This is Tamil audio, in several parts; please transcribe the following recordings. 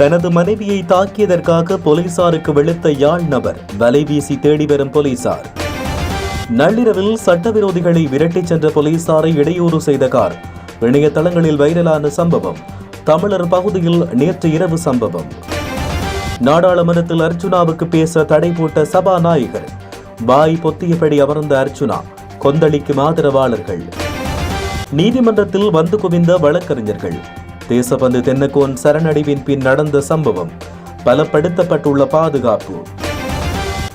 தனது மனைவியை தாக்கியதற்காக போலீசாருக்கு வெளுத்த யாழ் நபர் வலைவீசி தேடி வரும் போலீசார். நள்ளிரவில் சட்டவிரோதிகளை விரட்டிச் சென்ற போலீசாரை இடையூறு செய்த கார் இணையதளங்களில் வைரலான சம்பவம் தமிழர் பகுதியில் நேற்று இரவு சம்பவம். நாடாளுமன்றத்தில் அர்ச்சுனாவுக்கு பேச தடை போட்ட சபாநாயகர் வாய் பொத்தியபடி அமர்ந்த அர்ச்சுனா கொந்தளிக்கும் ஆதரவாளர்கள். நீதிமன்றத்தில் வந்து குவிந்த வழக்கறிஞர்கள் தேசபந்து தென்னக்கோன் சரணடைவின் பின் நடந்த சம்பவம் பலப்படுத்தப்பட்டுள்ள பாதுகாப்பு.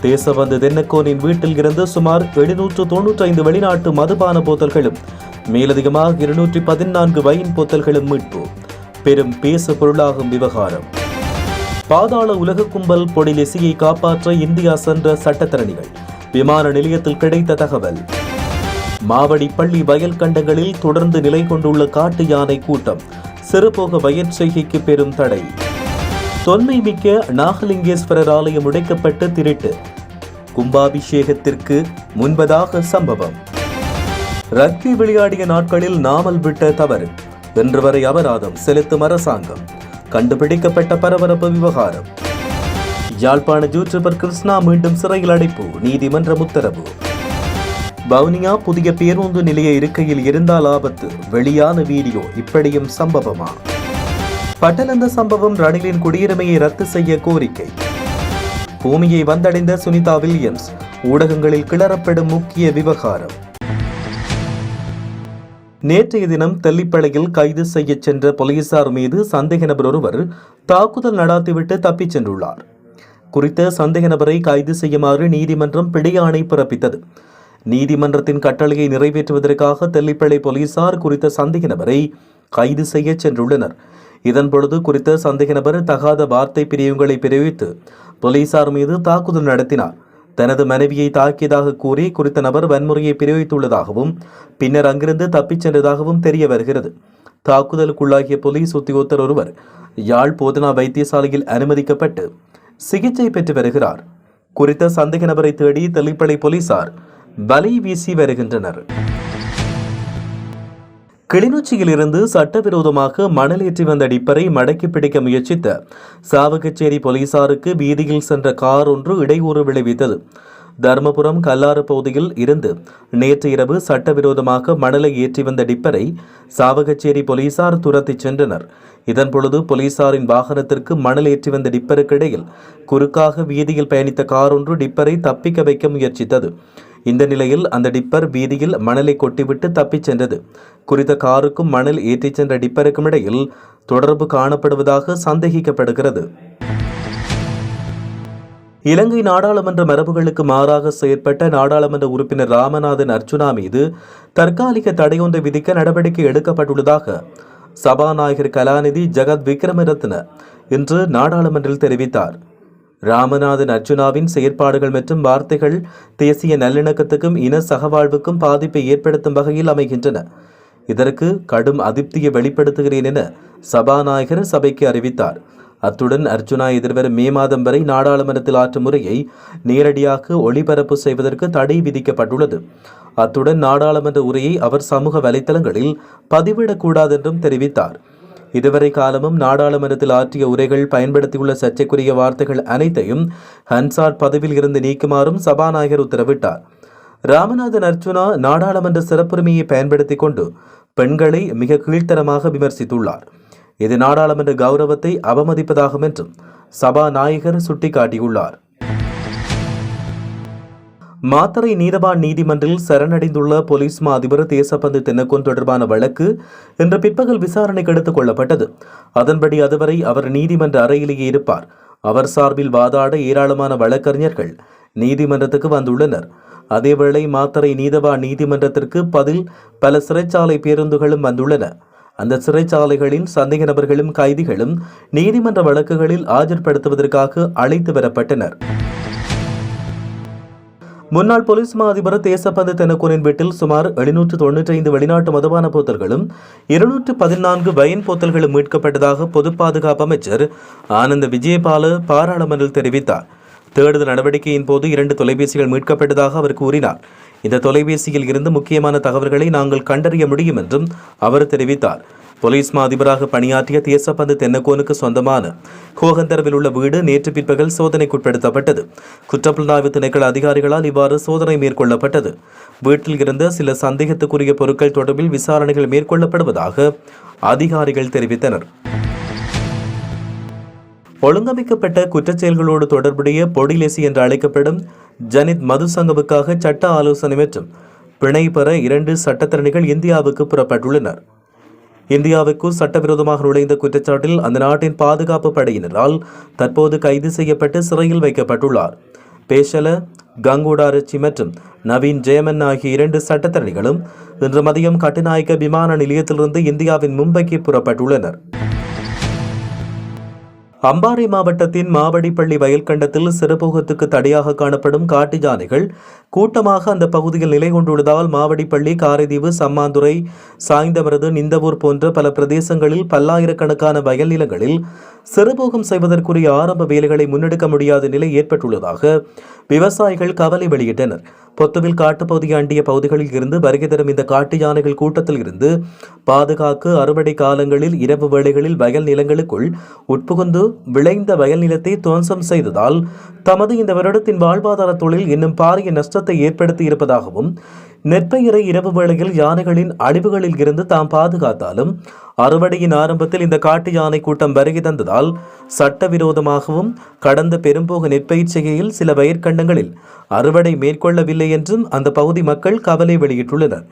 தேசபந்து தென்னக்கோனின் வீட்டில் இருந்து சுமார் எழுநூற்று தொன்னூற்றி ஐந்து வெளிநாட்டு மதுபான போத்தல்களும் மேலதிகமாக இருநூற்றி பதினான்கு வைன் போத்தல்களும் மீட்பு. பெரும் பேசு பொருளாகும் விவகாரம். பாதாள உலக கும்பல் பொடிலெசியை காப்பாற்ற இந்தியா சென்ற சட்டத்தரணிகள் விமான நிலையத்தில் கிடைத்த தகவல். மாவடி பள்ளி வயல் கண்டங்களில் தொடர்ந்து நிலை கொண்டுள்ள காட்டு யானை கூட்டம் சிறுபோக வயிற் செய்கைக்கு பெரும் தடை. தொன்மை மிக்க நாகலிங்கேஸ்வரர் ஆலயம் உடைக்கப்பட்டு திருட்டு. கும்பாபிஷேகத்திற்கு முன்பதாக சம்பவம். ரக்பி விளையாடிய நாட்களில் நாமல் விட்ட தவறு. இன்று வரை அபராதம் செலுத்தும் அரசாங்கம். கண்டுபிடிக்கப்பட்ட பரபரப்பு விவகாரம். யாழ்ப்பாண யூடியூபர் கிருஷ்ணா மீண்டும் சிறையில் அடைப்பு நீதிமன்றம் உத்தரவு. வவுனியா புதிய பேருந்து நிலைய இருக்கையில் இருந்தால் ஆபத்து. வெளியான வீடியோ இப்படியும் சம்பவமா? பட்டலந்த சம்பவம் ரணிலின் குடியுரிமையை ரத்து செய்ய கோரிக்கை. பூமியை வந்தடைந்த சுனிதா வில்லியம்ஸ் ஊடகங்களில் கிளறப்படும் முக்கிய விவகாரம். நேற்றைய தினம் தெல்லிப்பளையில் கைது செய்யச் சென்ற போலீசார் மீது சந்தேக நபர் ஒருவர் தாக்குதல் நடாத்திவிட்டு தப்பிச் சென்றுள்ளார். குறித்த சந்தேக நபரை கைது செய்யுமாறு நீதிமன்றம் பிடியாணை பிறப்பித்தது. நீதிமன்றத்தின் கட்டளையை நிறைவேற்றுவதற்காக தெல்லிப்பளை போலீசார் குறித்த சந்தேக நபரை கைது செய்ய சென்றுள்ளனர். இதன் பொழுது குறித்த சந்தேக நபர் தகாத வார்த்தை பிரிவுகளை பிரிவித்து போலீசார் மீது தாக்குதல் நடத்தினார். தனது மனைவியை தாக்கியதாக கூறி குறித்த நபர் வன்முறையை பிரிவித்துள்ளதாகவும் பின்னர் அங்கிருந்து தப்பிச் சென்றதாகவும் தெரிய வருகிறது. தாக்குதலுக்குள்ளாகிய போலீஸ் உத்தியோகத்தர் ஒருவர் யாழ் போதனா வைத்தியசாலையில் அனுமதிக்கப்பட்டு சிகிச்சை பெற்று வருகிறார். குறித்த சந்தேக நபரை தேடி தெளிப்படை போலீசார் வலை வீசி வருகின்றனர். கிளிநொச்சியிலிருந்து சட்டவிரோதமாக மணல் ஏற்றி வந்த டிப்பரை மடக்கி பிடிக்க முயற்சித்த சாவகச்சேரி போலீசாருக்கு வீதியில் சென்ற கார் ஒன்று இடையூறு விளைவித்தது. தருமபுரம் கல்லாறு பகுதியில் இருந்து நேற்று இரவு சட்டவிரோதமாக மணலை ஏற்றி வந்த டிப்பரை சாவகச்சேரி போலீசார் துரத்திச் சென்றனர். இதன் பொழுது போலீசாரின் வாகனத்திற்கு மணல் ஏற்றி வந்த டிப்பருக்கிடையில் குறுக்காக வீதியில் பயணித்த கார் ஒன்று டிப்பரை தப்பிக்க வைக்க முயற்சித்தது. இந்த நிலையில் அந்த டிப்பர் வீதியில் மணலை கொட்டிவிட்டு தப்பிச் சென்றது. குறித்த காருக்கும் மணல் ஏற்றிச் சென்ற டிப்பருக்கும் இடையில் தொடர்பு காணப்படுவதாக சந்தேகிக்கப்படுகிறது. இலங்கை நாடாளுமன்ற மரபுகளுக்கு மாறாக செயற்பட்ட நாடாளுமன்ற உறுப்பினர் ராமநாதன் அர்ச்சுனா மீது தற்காலிக தடையொன்றை விதிக்க நடவடிக்கை எடுக்கப்பட்டுள்ளதாக சபாநாயகர் கலாநிதி ஜெகத் விக்ரமரத்ன இன்று நாடாளுமன்றில் தெரிவித்தார். ராமநாதன் அர்ஜுனாவின் செயற்பாடுகள் மற்றும் வார்த்தைகள் தேசிய நல்லிணக்கத்துக்கும் இன சகவாழ்வுக்கும் பாதிப்பை ஏற்படுத்தும் வகையில் அமைகின்றன. இதற்கு கடும் அதிருப்தியை வெளிப்படுத்துகிறேன் என சபாநாயகர் சபைக்கு அறிவித்தார். அத்துடன் அர்ஜுனா எதிர்வரும் மே மாதம் வரை நாடாளுமன்றத்தில் ஆற்றும் முறையை நேரடியாக ஒளிபரப்பு செய்வதற்கு தடை விதிக்கப்பட்டுள்ளது. அத்துடன் நாடாளுமன்ற உரையை அவர் சமூக வலைத்தளங்களில் பதிவிடக்கூடாது என்றும் தெரிவித்தார். இதுவரை காலமும் நாடாளுமன்றத்தில் ஆற்றிய உரைகள் பயன்படுத்தியுள்ள சர்ச்சைக்குரிய வார்த்தைகள் அனைத்தையும் ஹன்சாட் பதவியில் இருந்து நீக்குமாறும் சபாநாயகர் உத்தரவிட்டார். ராமநாதன் அர்ச்சுனா நாடாளுமன்ற சிறப்புரிமையை பயன்படுத்தி கொண்டு பெண்களை மிக கீழ்த்தரமாக விமர்சித்துள்ளார். இது நாடாளுமன்ற கௌரவத்தை அவமதிப்பதாகும் என்றும் சபாநாயகர் சுட்டிக்காட்டியுள்ளார். மாத்தறை நீதவான் நீதிமன்றில் சரணடைந்துள்ள போலீஸ் மா அதிபர் தேசப்பந்து தென்னக்கோன் தொடர்பான வழக்கு இன்று பிற்பகல் விசாரணைக்கு எடுத்துக் கொள்ளப்பட்டது. அதன்படி அதுவரை அவர் நீதிமன்ற அறையிலேயே இருப்பார். அவர் சார்பில் வாதாட ஏராளமான வழக்கறிஞர்கள் நீதிமன்றத்துக்கு வந்துள்ளனர். அதேவேளை மாத்தறை நீதவான் நீதிமன்றத்திற்கு பதில் பல சிறைச்சாலை பேருந்துகளும் வந்துள்ளன. அந்த சிறைச்சாலைகளின் சந்தேக நபர்களும் கைதிகளும் நீதிமன்ற வழக்குகளில் ஆஜர்படுத்துவதற்காக அழைத்து வரப்பட்டனர். முன்னாள் போலீஸ் மா அதிபர் தேசப்பந்த தெனக்கூரின் வீட்டில் சுமார் எழுநூற்று தொன்னூற்றி ஐந்து வெளிநாட்டு மதுபான போத்தல்களும் இருநூற்று பதினான்கு வயன் போத்தல்களும் மீட்கப்பட்டதாக பொது பாதுகாப்பு அமைச்சர் ஆனந்த விஜயபால பாராளுமன்றில் தெரிவித்தார். தேடுதல் நடவடிக்கையின் போது இரண்டு தொலைபேசிகள் மீட்கப்பட்டதாக அவர் கூறினார். இந்த தொலைபேசியில் இருந்து முக்கியமான தகவல்களை நாங்கள் கண்டறிய முடியும் என்றும் அவர் தெரிவித்தார். போலீஸ் மா அதிபராக பணியாற்றிய தேசப்பந்து தென்னகோனுக்கு சொந்தமான கோகந்தரவில் உள்ள வீடு நேற்று பிற்பகல் சோதனைக்குட்படுத்தப்பட்டது. குற்றப்புலனாய்வு திணைக்கள அதிகாரிகளால் இவ்வாறு சோதனை மேற்கொள்ளப்பட்டது. வீட்டில் இருந்த சில சந்தேகத்துக்குரிய பொருட்கள் தொடர்பில் விசாரணைகள் மேற்கொள்ளப்படுவதாக அதிகாரிகள் தெரிவித்தனர். ஒழுங்கமைக்கப்பட்ட குற்றச்செயல்களோடு தொடர்புடைய பொடிலேசி என்று அழைக்கப்படும் ஜனித் மதுசங்கவுக்காக சட்ட ஆலோசனை மற்றும் பிணை பெற இரண்டு சட்டத்தரணிகள் இந்தியாவுக்கு புறப்பட்டுள்ளனர். இந்தியாவுக்கு சட்டவிரோதமாக நுழைந்த குற்றச்சாட்டில் அந்த நாட்டின் பாதுகாப்பு படையினரால் தற்போது கைது செய்யப்பட்டு சிறையில் வைக்கப்பட்டுள்ளார். பேஷல கங்குடாரச்சி மற்றும் நவீன் ஜெயமன் ஆகிய இரண்டு சட்டத்தரணிகளும் இன்று மதியம் கட்டுநாயக்க விமான நிலையத்திலிருந்து இந்தியாவின் மும்பைக்கு புறப்பட்டுள்ளனர். அம்பாறை மாவட்டத்தின் மாவடிப்பள்ளி வயல்கண்டத்தில் சிறுபோகத்துக்கு தடையாக காணப்படும் காட்டு யானைகள் கூட்டமாக அந்த பகுதியில் நிலை கொண்டுள்ளதால் மாவடிப்பள்ளி காரைதீவு சம்மாந்துறை சாய்ந்தமரது நிந்தவூர் போன்ற பல பிரதேசங்களில் பல்லாயிரக்கணக்கான வயல் நிலங்களில் சிறுபோகம் செய்வதற்குரிய ஆரம்ப வேலைகளை முன்னெடுக்க முடியாத நிலை ஏற்பட்டுள்ளதாக விவசாயிகள் கவலை வெளியிட்டனர். பொத்துவில் காட்டுப்பகுதி அண்டிய பகுதிகளில் இருந்து வருகை தரும் இந்த காட்டு யானைகள் கூட்டத்தில் இருந்து பாதுகாக்க அறுவடை காலங்களில் இரவு வேளைகளில் வயல் நிலங்களுக்குள் உட்புகுந்து விளைந்த வயல் நிலத்தை துவம்சம் செய்ததால் தமது இந்த வருடத்தின் வாழ்வாதார தொழில் இன்னும் பாரிய நஷ்டத்தை ஏற்படுத்தி இருப்பதாகவும் நெற்பயிரை இரவு வேளையில் யானைகளின் அழிவுகளில் இருந்து தாம் பாதுகாத்தாலும் அறுவடையின் ஆரம்பத்தில் இந்த காட்டு யானை கூட்டம் வருகை தந்ததால் சட்டவிரோதமாகவும் கடந்த பெரும்போக நெற்பயிர் செய்கையில் சில வயற்கண்டங்களில் அறுவடை மேற்கொள்ளவில்லை என்றும் அந்த பகுதி மக்கள் கவலை வெளியிட்டுள்ளனர்.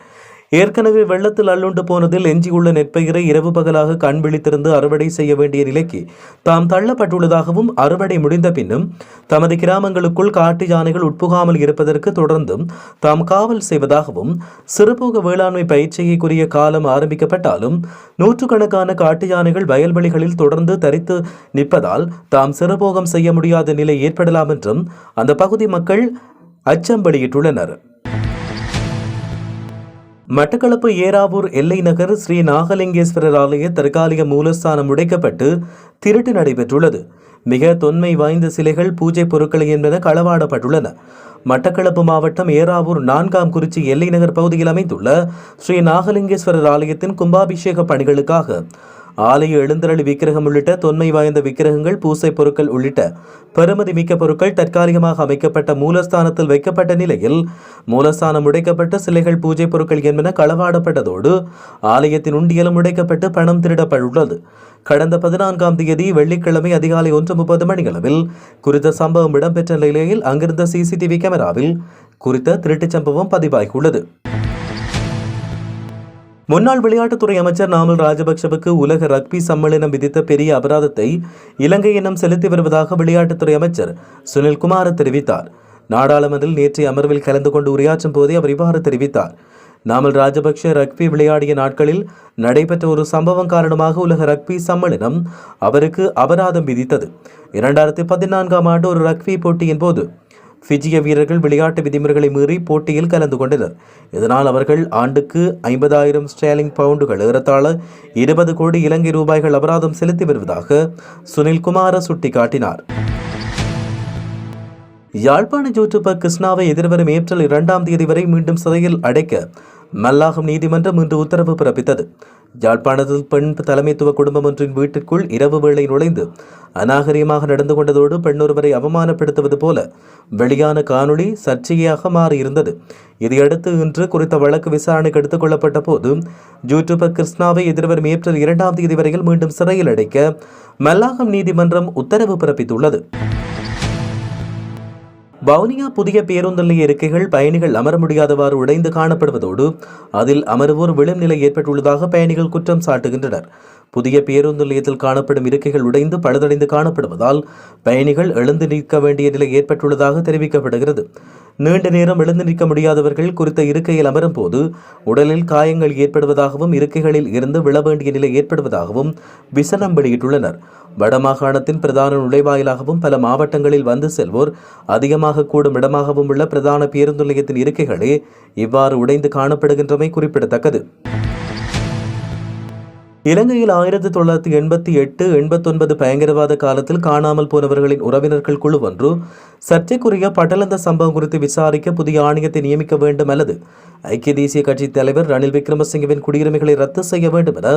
ஏற்கனவே வெள்ளத்தில் அள்ளுண்டு போனதில் எஞ்சியுள்ள நெற்பயிரை இரவு பகலாக கண் விழித்திருந்து அறுவடை செய்ய வேண்டிய நிலைக்கு தாம் தள்ளப்பட்டுள்ளதாகவும் அறுவடை முடிந்த பின்னும் தமது கிராமங்களுக்குள் காட்டு யானைகள் உட்புகாமல் இருப்பதற்கு தொடர்ந்தும் தாம் காவல் செய்வதாகவும் சிறுபோக வேளாண்மை பயிற்சியைக்குரிய காலம் ஆரம்பிக்கப்பட்டாலும் நூற்றுக்கணக்கான காட்டு யானைகள் வயல்வெளிகளில் தொடர்ந்து தரித்து நிற்பதால் தாம் சிறுபோகம் செய்ய முடியாத நிலை ஏற்படலாம் என்றும் அந்த பகுதி மக்கள் அச்சம் வெளியிட்டுள்ளனர். மட்டக்களப்பு ஏராவூர் எல்லை நகர் ஸ்ரீ நாகலிங்கேஸ்வரர் ஆலய தற்காலிக மூலஸ்தானம் உடைக்கப்பட்டு திருட்டு நடைபெற்றுள்ளது. மிக தொன்மை வாய்ந்த சிலைகள் பூஜை பொருட்கள் என்பன களவாடப்பட்டுள்ளன. மட்டக்களப்பு மாவட்டம் ஏராவூர் நான்காம் குறிச்சி எல்லை நகர் பகுதியில் அமைந்துள்ள ஸ்ரீ நாகலிங்கேஸ்வரர் ஆலயத்தின் கும்பாபிஷேக பணிகளுக்காக ஆலய எழுந்தருளி விக்கிரகம் உள்ளிட்ட தொன்மை வாய்ந்த விக்கிரகங்கள் பூசை பொருட்கள் உள்ளிட்ட பெருமதி மிக்க பொருட்கள் தற்காலிகமாக அமைக்கப்பட்ட மூலஸ்தானத்தில் வைக்கப்பட்ட நிலையில் மூலஸ்தானம் உடைக்கப்பட்ட சிலைகள் பூஜை பொருட்கள் என்பன களவாடப்பட்டதோடு ஆலயத்தின் உண்டியலும் உடைக்கப்பட்டு பணம் திருடப்பட்டுள்ளது. கடந்த பதினான்காம் தேதி வெள்ளிக்கிழமை அதிகாலை ஒன்று முப்பது மணியளவில் குறித்த சம்பவம் இடம்பெற்ற நிலையில் அங்கிருந்த சிசிடிவி கேமராவில் குறித்த திருட்டுச் சம்பவம் பதிவாகியுள்ளது. முன்னாள் விளையாட்டுத்துறை அமைச்சர் நாமல் ராஜபக்சவுக்கு உலக ரக்பி சம்மேளனம் விதித்த பெரிய அபராதத்தை இலங்கை இனம் செலுத்தி வருவதாக விளையாட்டுத்துறை அமைச்சர் சுனில் குமார் தெரிவித்தார். நாடாளுமன்றில் நேற்றைய அமர்வில் கலந்து கொண்டு உரையாற்றும் போதே அவர் இவ்வாறு தெரிவித்தார். நாமல் ராஜபக்ஷ ரக்பி விளையாடிய நாட்களில் நடைபெற்ற ஒரு சம்பவம் காரணமாக உலக ரக்பி சம்மேளனம் அவருக்கு அபராதம் விதித்தது. இரண்டாயிரத்தி பதினான்காம் ஆண்டு ஒரு ரக்பி போட்டியின் போது ஃபிஜிய வீரர்கள் விளையாட்டு விதிமுறைகளை மீறி போட்டியில் கலந்து கொண்டனர். இதனால் அவர்கள் ஆண்டுக்கு ஐம்பதாயிரம் ஸ்டேலிங் பவுண்டுகள் ஏறத்தாழ இருபது கோடி இலங்கை ரூபாய்கள் அபராதம் செலுத்தி வருவதாக சுனில் குமார சுட்டிக்காட்டினார். யாழ்ப்பாண ஜோட்டுப்ப கிருஷ்ணாவை எதிர்வரும் ஏப்ரல் இரண்டாம் தேதி வரை மீண்டும் சிறையில் அடைக்க மல்லாகம் நீதிமன்றம் இன்று உத்தரவு பிறப்பித்தது. யாழ்ப்பாணத்தில் பெண் தலைமைத்துவ குடும்பம் ஒன்றின் வீட்டிற்குள் இரவு வேளை நுழைந்து அநாகரிகமாக நடந்து கொண்டதோடு பெண்ணொருவரை அவமானப்படுத்துவது போல வெளியான காணொளி சர்ச்சையாக மாறியிருந்தது. இதையடுத்து இன்று குறித்த வழக்கு விசாரணைக்கு எடுத்துக் கொள்ளப்பட்ட போது ஜூட்டுப கிருஷ்ணாவை எதிர்வரும் ஏப்ரல் இரண்டாம் தேதி வரையில் மீண்டும் சிறையில் அடைக்க மல்லாகம் நீதிமன்றம் உத்தரவு பிறப்பித்துள்ளது. வவுனியா புதிய பேருந்து நிலைய இருக்கைகள் பயணிகள் அமர முடியாதவாறு உடைந்து காணப்படுவதோடு அதில் அமருவோர் விழும் நிலை ஏற்பட்டுள்ளதாக பயணிகள் குற்றம் சாட்டுகின்றனர். புதிய பேருந்து நிலையத்தில் காணப்படும் இருக்கைகள் உடைந்து பழுதடைந்து காணப்படுவதால் பயணிகள் எழுந்து நிற்க வேண்டிய நிலை ஏற்பட்டுள்ளதாக தெரிவிக்கப்படுகிறது. நீண்ட நேரம் எழுந்து நிற்க முடியாதவர்கள் குறித்த இருக்கையில் அமரும் போது உடலில் காயங்கள் ஏற்படுவதாகவும் இருக்கைகளில் இருந்து விழ வேண்டிய நிலை ஏற்படுவதாகவும் விசனம் வெளியிட்டுள்ளனர். வடமாகாணத்தின் பிரதான நுழைவாயிலாகவும் பல மாவட்டங்களில் வந்து செல்வோர் அதிகமாக கூடும் இடமாகவும் உள்ள பிரதான பேருந்து நிலையத்தின் இருக்கைகளே இவ்வாறு உடைந்து காணப்படுகின்றமை குறிப்பிடத்தக்கது. இலங்கையில் ஆயிரத்தி தொள்ளாயிரத்தி எண்பத்தி எட்டு எண்பத்தொன்பது பயங்கரவாத காலத்தில் காணாமல் போனவர்களின் உறவினர்கள் குழு ஒன்று சர்ச்சைக்குரிய பட்டலந்த சம்பவம் குறித்து விசாரிக்க புதிய ஆணையத்தை நியமிக்க வேண்டும் அல்லது ஐக்கிய தேசிய கட்சி தலைவர் ரணில் விக்ரமசிங்கவின் குடியுரிமைகளை ரத்து செய்ய வேண்டும் என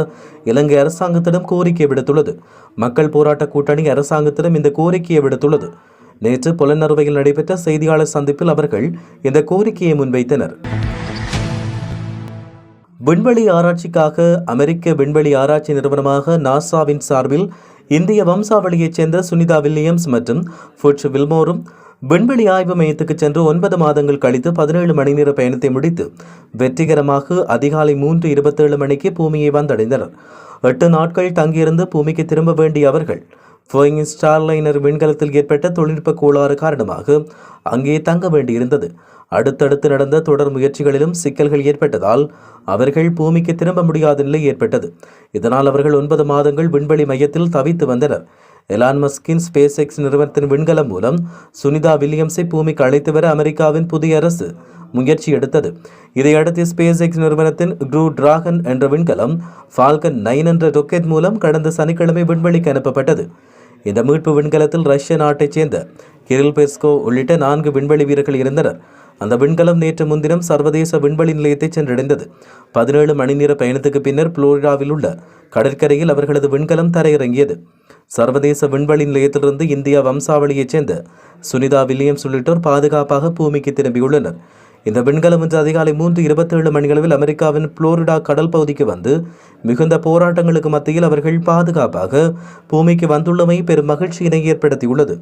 இலங்கை அரசாங்கத்திடம் கோரிக்கை விடுத்துள்ளது. மக்கள் போராட்ட கூட்டணி அரசாங்கத்திடம் இந்த கோரிக்கையை விடுத்துள்ளது. நேற்று புலனறுவையில் நடைபெற்ற செய்தியாளர் சந்திப்பில் அவர்கள் இந்த கோரிக்கையை முன்வைத்தனர். விண்வெளி ஆராய்ச்சிக்காக அமெரிக்க விண்வெளி ஆராய்ச்சி நிறுவனமாக நாசாவின் சார்பில் இந்திய வம்சாவளியைச் சேர்ந்த சுனிதா வில்லியம்ஸ் மற்றும் ஃபுட்ச் வில்மோரும் விண்வெளி ஆய்வு மையத்துக்கு சென்று ஒன்பது மாதங்கள் கழித்து பதினேழு மணி நேர பயணத்தை முடித்து வெற்றிகரமாக அதிகாலை மூன்று இருபத்தேழு மணிக்கு பூமியை வந்தடைந்தனர். எட்டு நாட்கள் தங்கியிருந்து பூமிக்கு திரும்ப வேண்டிய அவர்கள் ஃபோயிங் ஸ்டார்லைனர் விண்கலத்தில் ஏற்பட்ட தொழில்நுட்ப கோளாறு காரணமாக அங்கே தங்க வேண்டியிருந்தது. அடுத்தடுத்து நடந்த தொடர் முயற்சிகளிலும் சிக்கல்கள் ஏற்பட்டதால் அவர்கள் பூமிக்கு திரும்ப முடியாத நிலை ஏற்பட்டது. இதனால் அவர்கள் ஒன்பது மாதங்கள் விண்வெளி மையத்தில் தவித்து வந்தனர். எலான் மஸ்கின் ஸ்பேஸ் எக்ஸ் நிறுவனத்தின் விண்கலம் மூலம் சுனிதா வில்லியம்ஸை பூமிக்கு அழைத்து வர அமெரிக்காவின் புதிய அரசு முயற்சி எடுத்தது. இதையடுத்து ஸ்பேஸ் எக்ஸ் நிறுவனத்தின் க்ரூ டிராகன் என்ற விண்கலம் ஃபால்கன் நைன் என்ற ரொக்கெட் மூலம் கடந்த சனிக்கிழமை விண்வெளிக்கு அனுப்பப்பட்டது. இந்த மீட்பு விண்கலத்தில் ரஷ்ய நாட்டைச் சேர்ந்த கிரில் பெஸ்கோ உள்ளிட்ட நான்கு விண்வெளி வீரர்கள் இருந்தனர். அந்த விண்கலம் நேற்று முன்தினம் சர்வதேச விண்வெளி நிலையத்தை சென்றடைந்தது. பதினேழு மணி நேர பயணத்துக்கு பின்னர் புளோரிடாவில் உள்ள கடற்கரையில் அவர்களது விண்கலம் தரையிறங்கியது. சர்வதேச விண்வெளி நிலையத்திலிருந்து இந்தியா வம்சாவளியைச் சேர்ந்த சுனிதா வில்லியம்ஸ் உள்ளிட்டோர் பாதுகாப்பாக பூமிக்கு திரும்பியுள்ளனர். இந்த விண்கலம் இன்று அதிகாலை மூன்று இருபத்தேழு மணியளவில் அமெரிக்காவின் புளோரிடா கடல் பகுதிக்கு வந்து மிகுந்த போராட்டங்களுக்கு மத்தியில் அவர்கள் பாதுகாப்பாக பூமிக்கு வந்துள்ளமை பெரும் மகிழ்ச்சியினை ஏற்படுத்தியுள்ளது.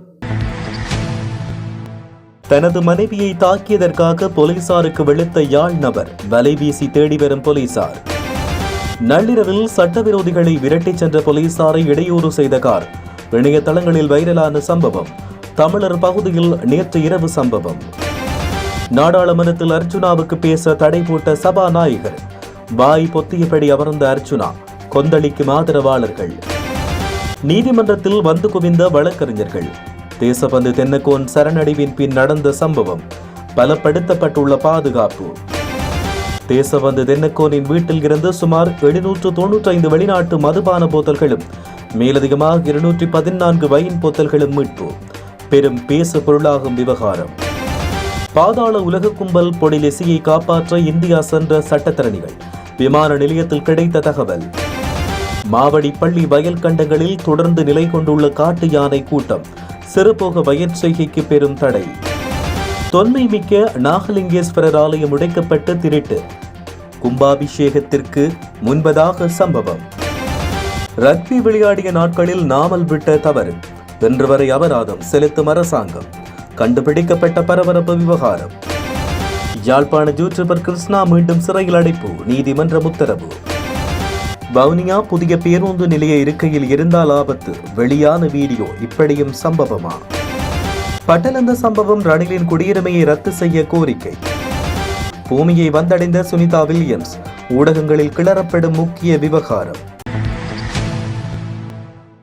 தனது மனைவியை தாக்கியதற்காக போலீசாருக்கு வெளுத்த யாழ் நபர் வலைவீசி தேடி வரும் போலீசார். நள்ளிரவில் சட்டவிரோதிகளை விரட்டிச் சென்ற போலீசாரை இடையூறு செய்த கார். இணையதளங்களில் வைரலான சம்பவம். தமிழர் பகுதியில் நேற்று இரவு சம்பவம். நாடாளுமன்றத்தில் அர்ச்சுனாவுக்கு பேச தடை போட்ட சபாநாயகர். வாய் பொத்தியபடி அமர்ந்த அர்ச்சுனா கொந்தளிக்கும் ஆதரவாளர்கள். நீதிமன்றத்தில் வந்து குவிந்த வழக்கறிஞர்கள். தேசபந்து தென்னக்கோன் சரணடைவின் பின் நடந்த சம்பவம் பலப்படுத்தப்பட்டுள்ள பாதுகாப்பு. தேசபந்து தென்னக்கோனின் வீட்டில் இருந்து சுமார் எழுநூற்று தொன்னூற்றி ஐந்து வெளிநாட்டு மதுபான போத்தல்களும் மேலதிகமாக இருநூற்றி பதினான்கு வைன் போத்தல்களும் மீட்பு. பெரும் பேசு பொருளாகும் விவகாரம். பாதாள உலக கும்பல் பொடிலிசியை காப்பாற்ற இந்தியா சென்ற சட்டத்திறனிகள் விமான நிலையத்தில் கிடைத்த தகவல். மாவடி பள்ளி வயல் கண்டங்களில் தொடர்ந்து நிலை கொண்டுள்ள காட்டு யானை கூட்டம் சிறுபோக வயற் செய்கைக்கு பெரும் தடை. தொன்மை மிக்க நாகலிங்கேஸ்வரர் ஆலயம் உடைக்கப்பட்டு திருட்டு. கும்பாபிஷேகத்திற்கு முன்பதாக சம்பவம். ரக்பி விளையாடிய நாட்களில் நாமல் விட்ட தவறு. இன்று வரை அபராதம் செலுத்தும் அரசாங்கம். கண்டுபிடிக்கப்பட்ட பரபரப்பு விவகாரம். யாழ்ப்பாண யூடியூபர் கிருஷ்ணா மீண்டும் சிறையில் அடைப்பு நீதிமன்றம் உத்தரவு. வவுனியா புதிய பேருந்து நிலைய இருக்கையில் இருந்தால் ஆபத்து. வெளியான வீடியோ இப்படியும் சம்பவமா? பட்டலந்த சம்பவம் ரணிலின் குடியுரிமையை ரத்து செய்ய கோரிக்கை. பூமியை வந்தடைந்த சுனிதா வில்லியம்ஸ் ஊடகங்களில் கிளறப்படும் முக்கிய விவகாரம்.